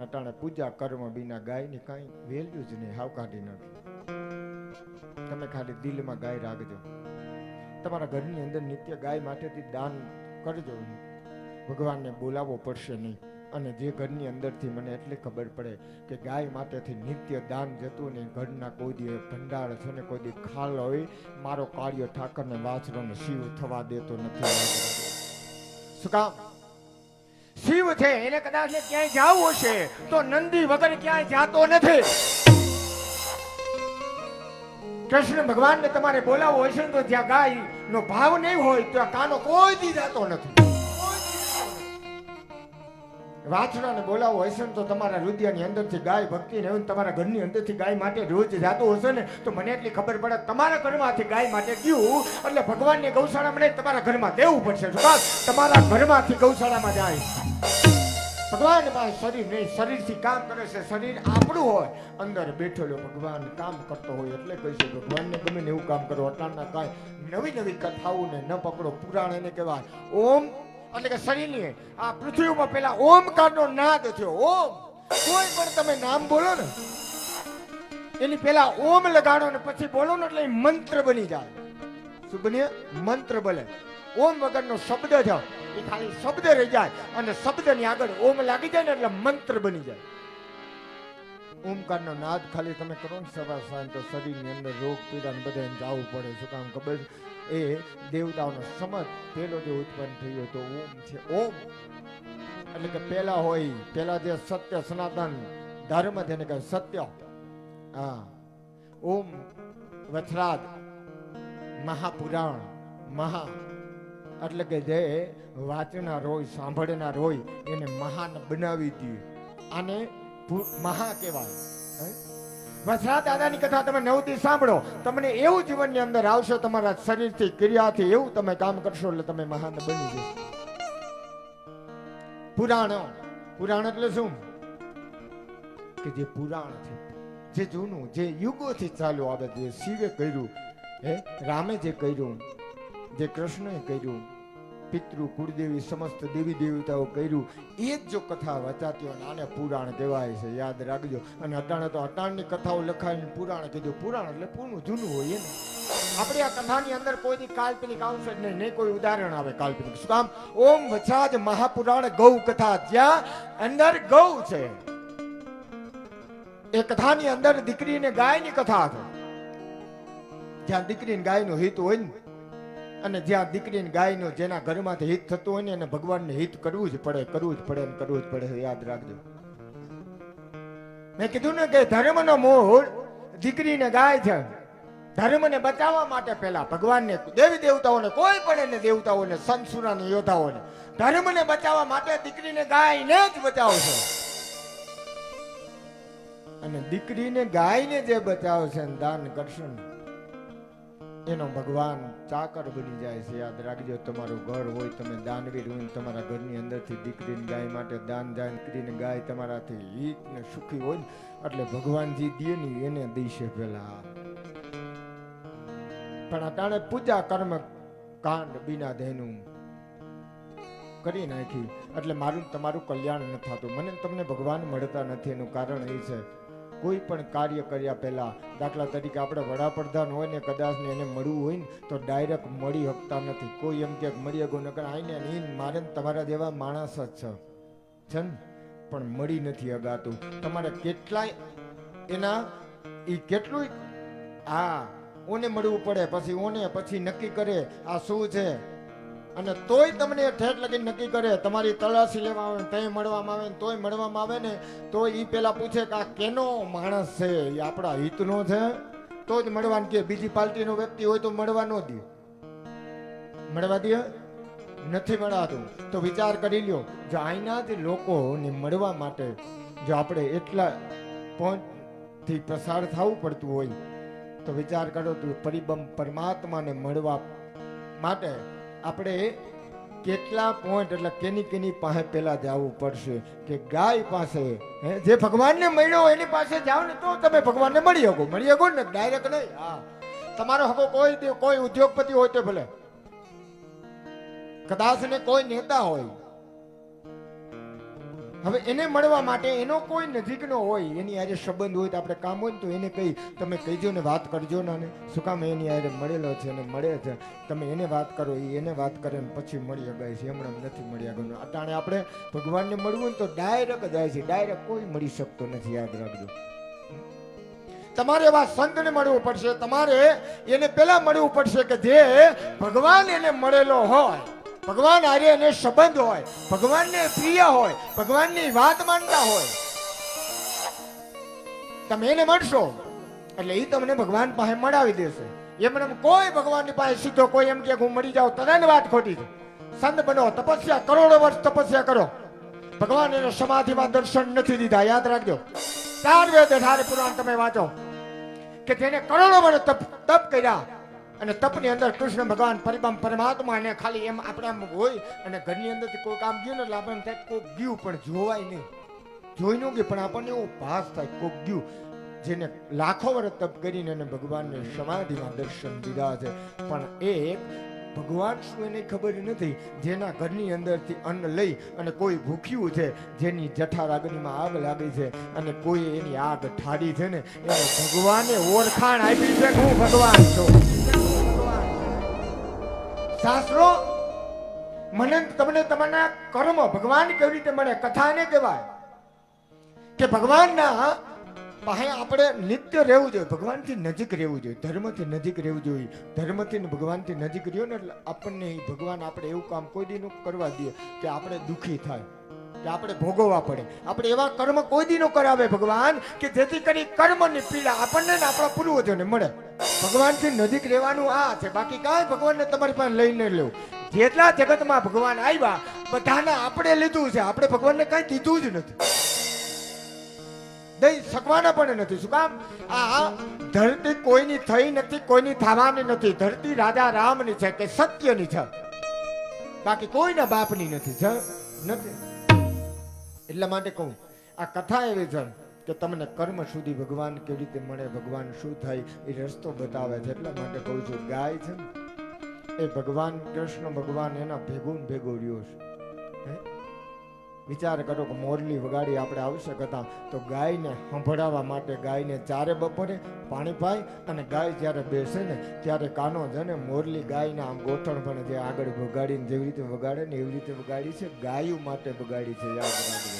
અટાણે પૂજા કર્મ વિના ગાયની કાંઈ વેલ્યુ જ નહીં, હાવ કાઢી નાખી. તમે ખાલી દિલમાં ગાય રાખજો. તમારા ઘરની અંદર નિત્ય ગાય માટેથી દાન કરજો. ભગવાનને બોલાવવો પડશે નહીં. અને જે ઘરની અંદરથી મને એટલી ખબર પડે કે ગાય માટેથી નિત્ય દાન જતું ને ઘરના કોઈ દી ભંડાર છે ને કોઈ દી ખાલ હોય, મારો કાર્ય ઠાકરને વાછરોને શિવ થવા દેતો નથી. શું કામ? શિવ છે, એને કદાચ ક્યાંય જવું હશે, તો નંદી વગર ક્યાંય જાતો નથી. કૃષ્ણ ભગવાનને તમારે બોલાવવો હશે તો જ્યાં ગાય નો ભાવ નહીં હોય, ત્યાં કાનો કોઈ દી જાતો નથી. વાછડાને બોલાવો હશે ને તો તમારા હૃદયની અંદરથી ગાય ભક્તિ ને તમારા ઘરની અંદરથી ગાય માટે રોજ જાતો હશે ને તો મને એટલી ખબર પડે તમારા ઘરમાંથી ગાય માટે ગયું એટલે ભગવાનની ગૌશાળામાં નહીં, તમારા ઘરમાં દેવું પડશે. તમારા ઘરમાંથી ગૌશાળામાં જાય. ભગવાન પાસે શરીર નહીં, શરીરથી કામ કરે છે. શરીર આપણું હોય, અંદર બેઠેલો ભગવાન કામ કરતો હોય એટલે કહી છે, ભગવાનને ગમે ને એવું કામ કરો, અટાણના કાંઈ નવી નવી કથાઓને ન પકડો, પુરાણ એને કહેવાય. ઓમ એટલે કે શરીરની. આ પૃથ્વીમાં પેલા ઓમકારનો નાદ થયો, ઓમ. કોઈ પણ તમે નામ બોલો ને, એની પેલા ઓમ લગાડો ને પછી બોલો ને એટલે મંત્ર બની જાય. શું બને? મંત્ર બને. ઓમ વગરનો શબ્દ છે એ ખાલી શબ્દ રહી જાય અને શબ્દની આગળ ઓમ લાગી જાય ને એટલે મંત્ર બની જાય. ઓમકારનો નાદ ખાલી તમે કરો ને સવાર સાંજ તો શરીરની અંદર રોગ પીડા ને બધાને જવું પડે. શું કામ ખબર? એ દેવતાઓનો સમજ. પેલો જે ઉત્પન્ન થયો તો ઓમ છે, ઓમ. એટલે કે પેલા હોય, પેલા જે સત્ય સનાતન ધર્મ તેને કહે સત્ય. હા. ઓમ વથરાજ મહાપુરાણ, મહા. એટલે કે જે વાંચનાર હોય, સાંભળનાર હોય એને મહાન બનાવી દે આને મહા કહેવાય? વસરા દાદાની કથા તમે નવથી સાંભળો. તમને એવું જીવનની અંદર આવશે, તમારા શરીરથી ક્રિયાથી એવું તમે કામ કરશો એટલે તમે મહાન બની જશો. પુરાણ. પુરાણ એટલે શું? કે જે પુરાણ છે, જે જૂનું, જે યુગોથી ચાલુ આવે, જે શિવે કર્યું, હે? રામે જે કર્યું, જે કૃષ્ણએ કર્યું પિતૃ કુળદેવી સમસ્ત દેવી દેવતાઓ કર્યું. એ જ જો કથા વચાતી હોય આને પુરાણ કહેવાય છે, યાદ રાખજો. અને અટાણે તો અટાણની કથાઓ લખાઈને પુરાણ કીધું. પુરાણ એટલે પૂરું જૂનું હોય ને આપણે આ કથાની અંદર કોઈની કાલ્પનિક આવશે નહીં નહીં કોઈ ઉદાહરણ આવે કાલ્પનિક. શું કામ? ઓમ વછાજ મહાપુરાણ ગૌ કથા જ્યાં અંદર ગૌ છે. એ કથાની અંદર દીકરીને ગાયની કથા છે જ્યાં દીકરીને ગાયનો હિત હોય ને અને જ્યાં દીકરીને ગાયનો જેના ઘરમાંથી હિત થતું હોય ને એને ભગવાનને હિત કરવું જ પડે, કરવું જ પડે કરવું જ પડે, યાદ રાખજો. મેં કીધું ને કે ધર્મનો મૂળ દીકરીને ગાય છે. ધર્મને બચાવવા માટે પહેલા ભગવાનને, દેવી દેવતાઓને, કોઈ પણ એને દેવતાઓને સંત યોદ્ધાઓને, ધર્મને બચાવવા માટે દીકરીને ગાયને જ બચાવશે અને દીકરીને ગાયને જે બચાવશે દાન કરશે ને એનો ભગવાન ચાકર બની જાય છે. યાદ રાખજો, તમારું ઘર હોય, તમે દાનવીર હોય તમારા ઘરની અંદરથી દીકરીને ગાય માટે દાન દાન કરીને ગાય તમારાથી હિત ને સુખી હોય એટલે એટલે ભગવાનજી દે ને એને દઈશે પેલા પણ આ અટાણે પૂજા કર્મ કાંડ બિના દેનું કરી નાખી. એટલે મારું તમારું કલ્યાણ ન થતું. મને તમને ભગવાન મળતા નથી. એનું કારણ એ છે કોઈ પણ કાર્ય કર્યા પહેલા દાખલા તરીકે આપણે વડાપ્રધાન હોય ને કદાચ ને એને મળવું હોય ને, તો ડાયરેક્ટ મળી શકતા નથી. કોઈ એમ કે મળી શકો નકર આઈને નહીં મારે તમારા જેવા માણસ જ છે. છે ને? પણ મળી નથી અગાતું તમારે કેટલાય એના એ કેટલું હા, ઓને મળવું પડે, પછી ઓને પછી નક્કી કરે આ શું છે? અને તોય તમને ઠેઠ લગી નક્કી કરે, તમારી તલાશી લેવા આવે તઈ મળવામાં આવે તોય મળવામાં આવે ને, તો એ પેલા પૂછે કે આ કેનો માણસ છે? એ આપણા હિતનો છે. તો જ મળવાનું કે બીજી પાર્ટીનો વ્યક્તિ હોય તો મળવા ન દે. મળવા દે? નથી મળાતું. તો વિચાર કરી લ્યો, જો અહીંના જ લોકોને મળવા માટે જો આપણે એટલા પહોંચથી પસાર થવું પડતું હોય, તો વિચાર કરો તો પરિબમ પરમાત્માને મળવા માટે આપણે કેટલા પોઈન્ટ એટલે કેની કેની પાસે પેલા જવું પડશે કે ગાય પાસે, હે, જે ભગવાનને મળ્યો એની પાસે જાઓ ને તો તમે ભગવાનને મળી શકો. મળી શકો ને? ડાયરેક્ટ નહીં. હા. તમારો હકો કોઈ કોઈ ઉદ્યોગપતિ હોય તો ભલે. કદાચ ને કોઈ નેતા હોય. હવે એને મળવા માટે એનો કોઈ નજીકનો હોય, એની આજે સંબંધ હોય તો આપણે કામ હોય ને તો એને કહી, તમે કહીજો ને વાત કરજો ને. શું કામ એની આજે મળેલો છે અને મળે છે? તમે એને વાત કરો એ એને વાત કરે ને પછી મળી ગાય છે. હમણાં નથી મળ્યા ગયું અટાણે આપણે ભગવાનને મળવું ને તો ડાયરેક્ટ જાય છે. ડાયરેક્ટ કોઈ મળી શકતો નથી, યાદ રાખજો. તમારે એવા સંતને મળવું પડશે. તમારે એને પેલા મળવું પડશે કે જે ભગવાન એને મળેલો હોય. ભગવાન હારે સંબંધ હોય, ભગવાનને પ્રિય હોય, ભગવાનની વાત માનતા હોય. તમે એને મળશો, એટલે એ તમને ભગવાન પાસે મળાવી દેશે. એમને કોઈ ભગવાનની પાસે સીધો કોઈ એમ કે હું મળી જાઉં તને વાત ખોટી છે. સંત બનો, તપસ્યા કરોડો વર્ષ તપસ્યા કરો. ભગવાન એને સમાધિમાં દર્શન નથી દીધા, યાદ રાખજો. ચાર વેદ અઢાર પુરાણ તમે વાંચો, કે જેને કરોડો વર્ષ તપ તપ કર્યા અને તપની અંદર કૃષ્ણ ભગવાન પરિબમ પરમાત્મા અને ખાલી એમ આપણે આમ હોય અને ઘરની અંદરથી કોઈ કામ ગયું ને એટલે આપણને થાય કોક ગયું, પણ જોવાય નહીં. જોઈ ન ગયું, પણ આપણને એવો ભાસ થાય કોક ગયું. જેને લાખો વર્ષ તપ કરીને અને ભગવાનને સમાધિમાં દર્શન દીધા છે. પણ એક ભગવાન શું એને ખબર નથી, જેના ઘરની અંદરથી અન્ન લઈ અને કોઈ ભૂખ્યું છે, જેની જઠરાગ્નિમાં આગ લાગી છે અને કોઈ એની આગ ઠાડી છે ને, એને ભગવાને ઓળખાણ આપી છે હું ભગવાન છું. શાસ્ત્રો? મને તમને તમારા કર્મ ભગવાન કેવી રીતે મળે? કથાને કહેવાય કે ભગવાનના પાસે આપણે નિત્ય રહેવું જોઈએ, ભગવાનથી નજીક રહેવું જોઈએ, ધર્મથી નજીક રહેવું જોઈએ. ધર્મથી ભગવાનથી નજીક રહ્યો ને એટલે આપણને ભગવાન આપણે એવું કામ કોઈ દી કરવા દઈએ કે આપણે દુઃખી થાય. કે આપણે ભોગવવા પડે. આપણે એવા કર્મ કોઈ દી કરાવે ભગવાન કે જેથી કરી કર્મની પીડા આપણને ને આપણા પૂર્વજોને મળે. ભગવાનથી નજીક રહેવાનું આ છે. બાકી કાંઈ ભગવાનને તમારી પાસે લઈને લેવું. જેટલા જગતમાં ભગવાન આવ્યા, બધાને આપણે લીધું છે. આપણે ભગવાનને કાંઈ દીધું જ નથી. દઈ શકવાના પણ નથી. શું કામ? આ ધરતી કોઈની થઈ નથી, કોઈની થવાની નથી. ધરતી રાજા રામની છે કે સત્યની છે. બાકી કોઈના બાપની નથી છે નથી. એટલા માટે કહું, આ કથા એવી છે કે તમને કર્મ સુધી ભગવાન કેવી રીતે મળે, ભગવાન શું થાય, એ રસ્તો બતાવે છે. એટલા માટે કહું છું, ગાય છે એ ભગવાન, કૃષ્ણ ભગવાન એના ભેગું ભેગો રહ્યો છે? વિચાર કરો કે મોરલી વગાડી આપણે આવશ્યક હતા તો ગાયને સંભળાવવા માટે ગાયને ચારે બપોરે પાણી પાય અને ગાય જ્યારે બેસે ને, ત્યારે કાનો છે ને, મોરલી ગાયના આમ ગોઠણ પણ જે આગળ વગાડીને જેવી રીતે વગાડે ને, એવી રીતે વગાડી છે, ગાયું માટે વગાડી છે. યાદ રાખજો.